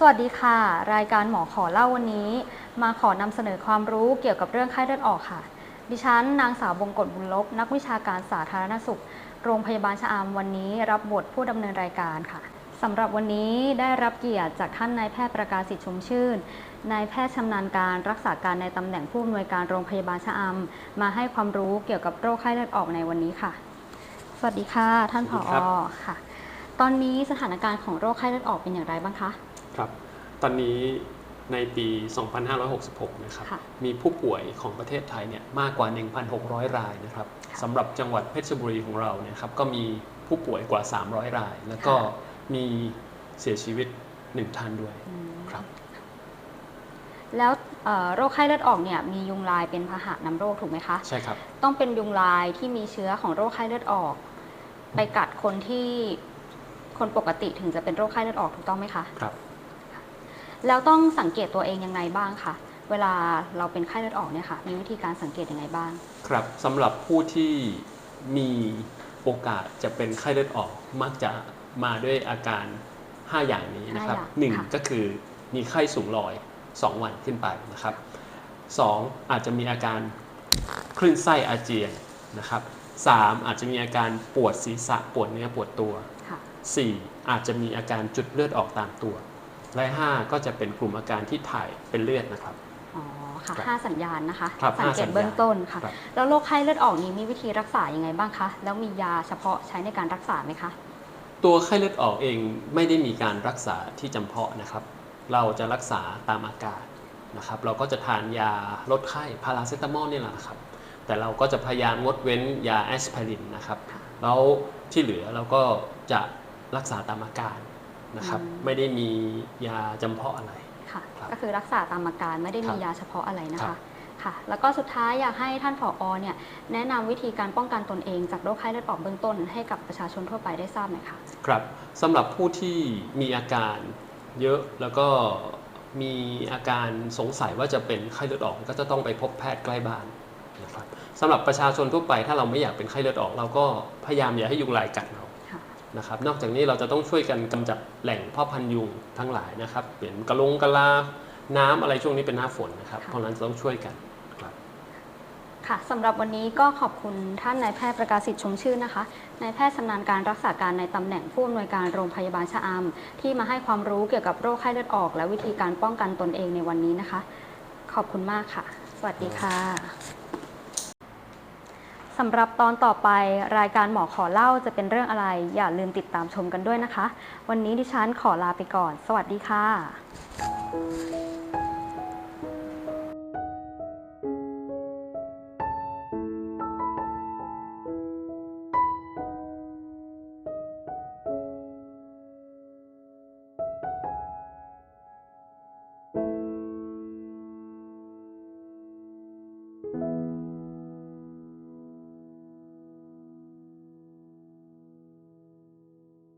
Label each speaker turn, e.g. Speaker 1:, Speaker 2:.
Speaker 1: สวัสดีค่ะ รายการหมอขอเล่าวันนี้ มาขอนำเสนอความรู้เกี่ยวกับเรื่องไข้เลือดออกค่ะ ดิฉันนางสาวบงกฎบุญลบ นักวิชาการสาธารณสุข โรงพยาบาลชะอำวันนี้รับบทผู้ดำเนินรายการค่ะสำหรับวันนี้ได้รับเกียรติจากท่านนายแพทย์ประกาศสิทธิ์ชมชื่นนายแพทย์ชำนาญการรักษาการในตำแหน่งผู้อำนวยการโรงพยาบาลชะอำมาให้ความรู้เกี่ยวกับโรคไข้เลือดออกในวันนี้ค่ะ สวัสดีค่ะ ท่านผ
Speaker 2: สวั
Speaker 1: อ
Speaker 2: สดีครับ
Speaker 1: ค่ะ ตอนนี้สถานการณ์ของโรคไข้เลือดออกเป็นอย่างไรบ้างคะ
Speaker 2: ครับ ตอนนี้ในปี 2566 นะครับ
Speaker 1: ค่ะ
Speaker 2: มีผู้ป่วยของประเทศไทยเนี่ยมากกว่า 1,600 รายนะครับ
Speaker 1: ค่ะ
Speaker 2: สำหรับจังหวัดเพชรบุรีของเราเนี่ยครับก็มีผู้ป่วยกว่า 300 ราย แล้วก็มีเสียชีวิต1ท่านด้วย
Speaker 1: อืม
Speaker 2: ครับ
Speaker 1: แล้วเอ่อโรคไข้เลือดออกเนี่ยมียุงลายเป็นพาหะนำโรคถูกไหมคะ
Speaker 2: ใช่ครับ
Speaker 1: ต้องเป็นยุงลายที่มีเชื้อของโรคไข้เลือดออก ไปกัดคนที่คนปกติถึงจะเป็นโรคไข้เลือดออกถูกต้องไหมคะ
Speaker 2: ครับ
Speaker 1: แล้วต้องสังเกตตัวเองยังไงบ้างคะเวลาเราเป็นไข้เลือดออกเนี่ยค่ะมีวิธีการสังเกตยังไงบ้าง
Speaker 2: ครับสำหรับผู้ที่มีโอกาสจะเป็นไข้เลือดออกมักจะมาด้วยอาการ 5 อย่างนี้นะครับ
Speaker 1: ห้าอย่าง
Speaker 2: หนึ่ง
Speaker 1: ค่ะ
Speaker 2: ก็คือมีไข้สูงลอย 2 วันขึ้นไปนะครับสองอาจจะมีอาการคลื่นไส้อาเจียนนะครับสามอาจจะมีอาการปวดศีรษะปวดเนื้อปวดตัว
Speaker 1: ค่ะ
Speaker 2: 4 อาจจะมีอาการจุดเลือดออกตามตัว และ 5 ก็จะเป็นกลุ่มอาการที่ถ่ายเป็นเลือดนะครับ
Speaker 1: อ๋อค่ะ
Speaker 2: ครับ
Speaker 1: ห้าสัญญาณนะคะ
Speaker 2: ครับ
Speaker 1: สังเกต
Speaker 2: ห้าสัญญาณ
Speaker 1: เบื้องต้นค่ะ
Speaker 2: ครับ
Speaker 1: แล้วโรคไข้เลือดออกนี้มีวิธีรักษายังไงบ้างคะ แล้วมียาเฉพาะใช้ในการรักษาไหมคะ
Speaker 2: ตัวไข้เลือดออกเองไม่ได้มีการรักษาที่จำเพาะนะครับ เราจะรักษาตามอาการนะครับ เราก็จะทานยาลดไข้พาราเซตามอลนี่แหละนะครับ แต่เราก็จะพยายามงดเว้นยาแอสไพรินนะครับ
Speaker 1: ค่ะ
Speaker 2: แล้วที่เหลือเราก็จะรักษาตามอาการ นะครับ
Speaker 1: อืม
Speaker 2: ไม่ได้มียาจำเพาะอะไร
Speaker 1: ค่ะ
Speaker 2: ครับ
Speaker 1: ก็คือรักษาตามอาการไม่ได้
Speaker 2: ครั
Speaker 1: มี
Speaker 2: บ
Speaker 1: ยาเฉพาะอะไรนะ
Speaker 2: ครั
Speaker 1: คะ
Speaker 2: บ
Speaker 1: ค่ะ แล้วก็สุดท้ายอยากให้ท่านผอเนี่ยแนะนำวิธีการป้องกันตนเองจากโรคไข้เลือดออกเบื้องต้นให้กับประชาชนทั่วไปได้ทราบหน่อยค่ะ
Speaker 2: ครับสำหรับผู้ที่มีอาการเยอะแล้วก็มีอาการสงสัยว่าจะเป็นไข้เลือดออกก็จะต้องไปพบแพทย์ใกล้บ้านนะครับสำหรับประชาชนทั่วไปถ้าเราไม่อยากเป็นไข้เลือดออก เราก็พยายามอย่าให้ยุงลายกัดเรา
Speaker 1: ค่ะ
Speaker 2: นะครับ นอกจากนี้เราจะต้องช่วยกันกำจัดแหล่งพ่อพันธุ์ยุงทั้งหลายนะครับเปลี่ยนกระลงกะลา น้ำอะไรช่วงนี้เป็นหน้าฝนนะครับ
Speaker 1: ค่ะ
Speaker 2: เพราะฉะนั้นต้องช่วยกันครับ
Speaker 1: ค่ะสำหรับวันนี้ก็ขอบคุณท่านนายแพทย์ประกาศสิทธิ์ชมชื่นนะคะ นายแพทย์ชำนาญการรักษาการในตำแหน่งผู้อำนวยการโรงพยาบาลชะอำที่มาให้ความรู้เกี่ยวกับโรคไข้เลือดออก และวิธีการป้องกันตนเองในวันนี้นะคะ ขอบคุณมากค่ะ สวัสดีค่ะ สำหรับตอนต่อไปรายการหมอขอเล่าจะเป็นเรื่องอะไร อย่าลืมติดตามชมกันด้วยนะคะ วันนี้ดิฉันขอลาไปก่อน สวัสดีค่ะ